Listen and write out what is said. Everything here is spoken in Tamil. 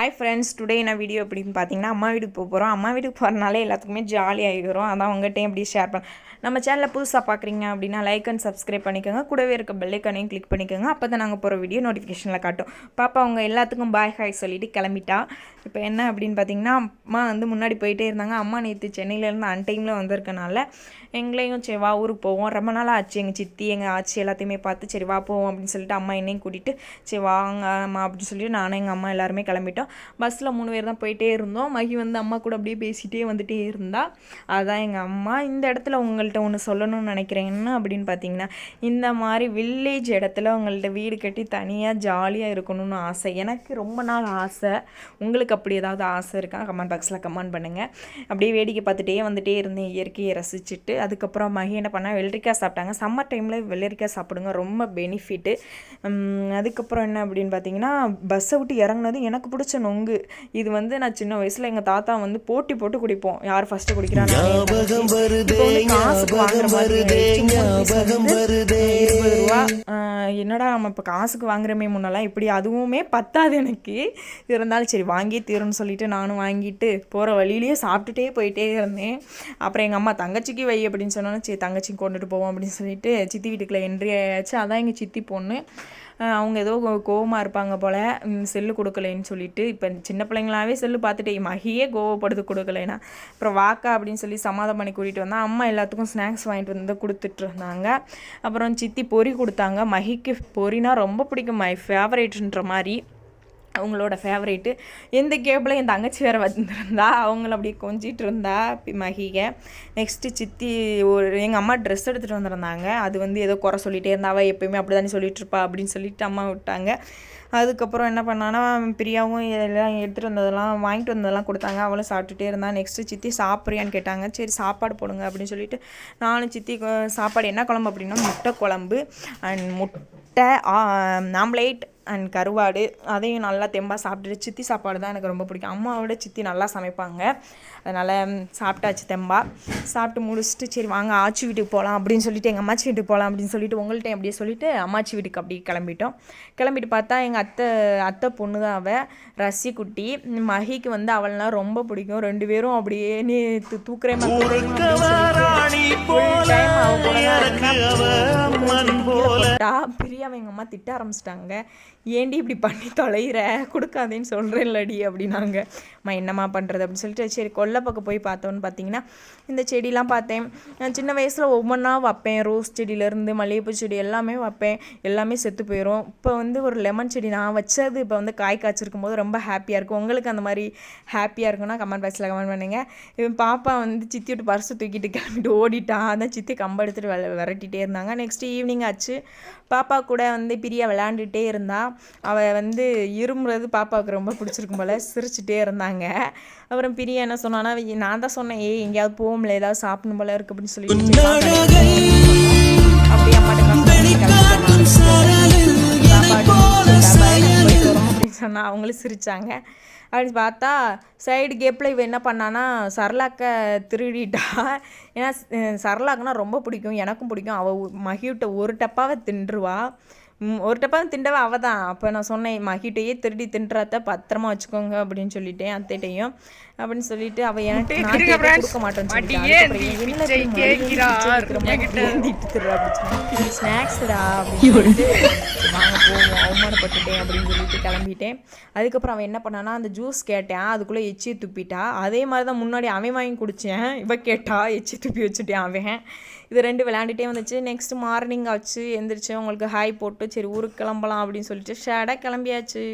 ஹாய் ஃப்ரெண்ட்ஸ் டுடே என்ன வீடியோ அப்படின்னு பார்த்தீங்கன்னா அம்மா வீட்டுக்கு போக போகிறோம் அம்மா வீட்டுக்கு போகிறனாலே எல்லாத்துக்குமே ஜாலியாகிக்கிறோம் அதான் உங்கள்கிட்டையும் எப்படி ஷேர் பண்ண நம்ம சேனலில் புதுசாக பார்க்குறீங்க அப்படின்னா லைக் அண்ட் சப்ஸ்கிரைப் பண்ணிக்கோங்க. கூடவே இருக்க பெல்லைக்கானையும் கிளிக் பண்ணிக்கோங்க. அப்போ தான் நாங்கள் போகிற வீடியோ நோட்டிஃபிகேஷனில் காட்டும். பாப்பா அவங்க எல்லாத்துக்கும் பாய் ஹாய் சொல்லிவிட்டு கிளம்பிட்டா. இப்போ என்ன அப்படின்னு பார்த்தீங்கன்னா அம்மா வந்து முன்னாடி போயிட்டே இருந்தாங்க. அம்மா நேற்று சென்னையிலேருந்து அன் டைமில் வந்திருக்கனால எங்களையும் சரி வா ஊருக்கு போவோம். ரொம்ப நாள் ஆச்சு. எங்கள் சித்தி எங்கள் ஆச்சி எல்லாத்தையுமே பார்த்து சரி வா போவோம் அப்படின்னு சொல்லிட்டு அம்மா என்னையும் கூட்டிகிட்டு சரி வாங்க அம்மா அப்படின்னு சொல்லிட்டு நானும் எங்கள் அம்மா எல்லாருமே கிளம்பிட்டோம். பஸ்ஸில் மூணு பேர் தான் போயிட்டே இருந்தோம். மகி வந்து அம்மா கூட அப்படியே பேசிகிட்டே வந்துட்டே இருந்தா. அதான் எங்கள் அம்மா இந்த இடத்துல உங்கள்கிட்ட ஒன்று சொல்லணும்னு நினைக்கிறேன். என்ன அப்படின்னு பார்த்தீங்கன்னா இந்த மாதிரி வில்லேஜ் இடத்துல உங்கள்கிட்ட வீடு கட்டி தனியாக ஜாலியாக இருக்கணும்னு ஆசை. எனக்கு ரொம்ப நாள் ஆசை. உங்களுக்கு அப்படி ஏதாவது ஆசை இருக்கா? கமெண்ட் பாக்ஸில் கமெண்ட் பண்ணுங்கள் அப்படியே வேடிக்கை பார்த்துட்டே வந்துட்டே இருந்தேன். இயற்கையை ரசிச்சுட்டு. அதுக்கப்புறம் மகி என்ன பண்ணால் வெள்ளரிக்காய் சாப்பிட்டாங்க. சம்மர் டைமில் வெள்ளரிக்காய் சாப்பிடுங்க. ரொம்ப பெனிஃபிட்டு அதுக்கப்புறம் என்ன அப்படின்னு பார்த்தீங்கன்னா பஸ்ஸை விட்டு இறங்குனது எனக்கு பிடிச்ச நொங்கு. இது வந்து நான் சின்ன வயசில் எங்கள் தாத்தா வந்து போட்டி போட்டு குடிப்போம். யார் ஃபஸ்ட்டு குடிக்கிறாங்க வருதே ஞாபகம் வருதே இருபது ரூபா என்னடா நம்ம இப்போ காசுக்கு வாங்குறமே முன்னெல்லாம் இப்படி அதுவுமே பத்தாது எனக்கு. இருந்தாலும் சரி வாங்கி தீரும்னு சொல்லிட்டு நானும் வாங்கிட்டு போகிற வழியிலேயே சாப்பிட்டுட்டே போயிட்டே இருந்தேன். அப்புறம் எங்கள் அம்மா தங்கச்சிக்கு வை அப்படின்னு சொன்னோன்னே சரி தங்கச்சிக்கு கொண்டுட்டு போவோம் அப்படின்னு சொல்லிட்டு சித்தி வீட்டுக்குள்ள என்ட்ரி ஆயாச்சு. அதான் எங்கள் சித்தி பொண்ணு. அவங்க ஏதோ கோவமாக இருப்பாங்க போல். செல்லு கொடுக்கலைன்னு சொல்லிட்டு இப்போ சின்ன பிள்ளைங்களாவே செல்லு பார்த்துட்டு மகியே கோவப்படுது கொடுக்கலைன்னா. அப்புறம் வாக்கா அப்படின்னு சொல்லி சமாதம் பண்ணி கூட்டிகிட்டு வந்தால் அம்மா எல்லாத்துக்கும் ஸ்நாக்ஸ் வாங்கிட்டு வந்து கொடுத்துட்டு இருந்தாங்க. அப்புறம் சித்தி பொரி கொடுத்தாங்க. மகிக்கு பொறினா ரொம்ப பிடிக்கும். மை ஃபேவரேட்ன்ற மாதிரி. அவங்களோட ஃபேவரேட்டு எந்த கேப்பில் என் தங்கச்சி வேறு வந்திருந்தா அவங்கள அப்படியே கொஞ்சிட்டு இருந்தா மகிகை மகிக. நெக்ஸ்ட்டு சித்தி ஒரு எங்கள் அம்மா ட்ரெஸ் எடுத்துகிட்டு வந்திருந்தாங்க. அது வந்து ஏதோ குறை சொல்லிகிட்டே இருந்தா அவள் எப்பயுமே அப்படி தானே சொல்லிட்டு இருப்பா அப்படின்னு சொல்லிட்டு அம்மா விட்டாங்க. அதுக்கப்புறம் என்ன பண்ணான்னா பிரியாவும் எல்லாம் எடுத்துகிட்டு வந்ததெல்லாம் வாங்கிட்டு வந்ததெல்லாம் கொடுத்தாங்க. அவளும் சாப்பிட்டுட்டே இருந்தா. நெக்ஸ்ட்டு சித்தி சாப்பிட்றியான்னு கேட்டாங்க. சரி சாப்பாடு போடுங்க அப்படின்னு சொல்லிட்டு நானும் சித்தி சாப்பாடு என்ன குழம்பு? அப்படின்னா முட்டை குழம்பு. அண்ட் முட்டை ஆம்லேட் அண்ட் கருவாடு அதையும் நல்லா தெம்பாக சாப்பிட்டுட்டு சித்தி சாப்பாடு தான் எனக்கு ரொம்ப பிடிக்கும். அம்மாவோட சித்தி நல்லா சமைப்பாங்க. அதனால் சாப்பிட்டாச்சு தெம்பா. சாப்பிட்டு முடிச்சுட்டு சரி வாங்க ஆச்சி வீட்டுக்கு போகலாம் அப்படின்னு சொல்லிட்டு எங்கள் அம்மாச்சி வீட்டுக்கு போகலாம் அப்படின்னு சொல்லிட்டு உங்கள்கிட்ட அப்படியே சொல்லிட்டு அம்மாச்சி வீட்டுக்கு அப்படியே கிளம்பிட்டோம். கிளம்பிட்டு பார்த்தா எங்கள் அத்தை அத்தை பொண்ணு தான் அவள் ரசி குட்டி மகிக்கு வந்து அவள்லாம் ரொம்ப பிடிக்கும். ரெண்டு பேரும் அப்படியே நீ தூ- தூக்குறே ராணி போல. பிரியா அவ பிரியாவை எங்கள் அம்மா திட்ட ஆரம்பிச்சிட்டாங்க. ஏண்டி இப்படி பண்ணி தொலைகிற கொடுக்காதேன்னு சொல்கிறேன்லடி அப்படின்னாங்க. அம்மா என்னம்மா பண்ணுறது அப்படின்னு சொல்லிட்டு சரி கொல்லை பக்கம் போய் பார்த்தோன்னு பார்த்தீங்கன்னா இந்த செடிலாம் பார்த்தேன். நான் சின்ன வயசில் ஒவ்வொன்றா வைப்பேன். ரோஸ் செடியிலேருந்து மல்லிகைப்பூ செடி எல்லாமே வைப்பேன். எல்லாமே செத்து போயிடும் இப்போ வந்து ஒரு லெமன் செடி நான் வச்சது இப்போ வந்து காய் காய்ச்சிருக்கும் போது ரொம்ப ஹாப்பியாக இருக்கும். உங்களுக்கு அந்த மாதிரி ஹாப்பியாக இருக்குன்னா கமெண்ட் பாக்ஸில் கமெண்ட் பண்ணுங்கள் இவன் பாப்பா வந்து சித்தி விட்டு பர்ஸு தூக்கிட்டு கிளம்பிட்டு ஓடிட்டான் அதான் சித்தி கம்பெடுத்துட்டு விரட்டிகிட்டே இருந்தாங்க. நெக்ஸ்ட் ஈவினிங் ஆச்சு பாப்பா கூட வந்து பிரியா விளையாண்டுட்டே இருந்தா. அவள் வந்து இருமுறது பாப்பாவுக்கு ரொம்ப பிடிச்சிருக்கும் போல் சிரிச்சுட்டே இருந்தாங்க. அப்புறம் பிரியா என்ன சொன்னான்னா நான் தான் சொன்னேன் ஏய் எங்கேயாவது போகும்ல ஏதாவது சாப்பிடணும் போல இருக்கு அப்படின்னு வாங்க. அப்படியே அம்மாட்ட சொன்னால் அவங்களும் சிரித்தாங்க அப்படின்னு பார்த்தா சைடு கேப்பில் இவன் என்ன பண்ணான்னா சரலாக்கை திருடிட்டா. ஏன்னா சரலாக்குனா ரொம்ப பிடிக்கும் எனக்கும் பிடிக்கும். அவள் மகிட்ட ஒரு டப்பாவை தின்றுவா. ஒரு டப்பா திண்டவ அவ தான் அப்போ நான் சொன்னேன் மகிட்டையே திருடி தின்றாத்த பத்திரமா வச்சுக்கோங்க அப்படின்னு சொல்லிட்டேன் அத்தைட்டையும் அப்படின்னு சொல்லிட்டு அவ எனக்கு நான் கேட்டா கொடுக்க மாட்டேன்னு சொல்லிட்டா. ஸ்நாக்ஸ்டா அப்படின்னு சொல்லிட்டு வாங்க போவோம் அவமானப்பட்டுட்டேன் அப்படின்னு சொல்லிட்டு கிளம்பிட்டேன். அதுக்கப்புறம் அவன் என்ன பண்ணானா அந்த ஜூஸ் கேட்டேன். அதுக்குள்ளே எச்சி துப்பிட்டா. அதே மாதிரி தான் முன்னாடி அவன் வாங்கி குடித்தேன் இவ கேட்டா எச்சி துப்பி வச்சுட்டேன் அவன். இது ரெண்டு விளையாண்டுட்டே வந்துச்சு. நெக்ஸ்ட் மார்னிங் ஆச்சு எந்திரிச்சு உங்களுக்கு ஹாய் போட்டு சரி ஊருக்கு கிளம்பலாம் அப்படின்னு சொல்லிட்டு ஷேடாக கிளம்பியாச்சு.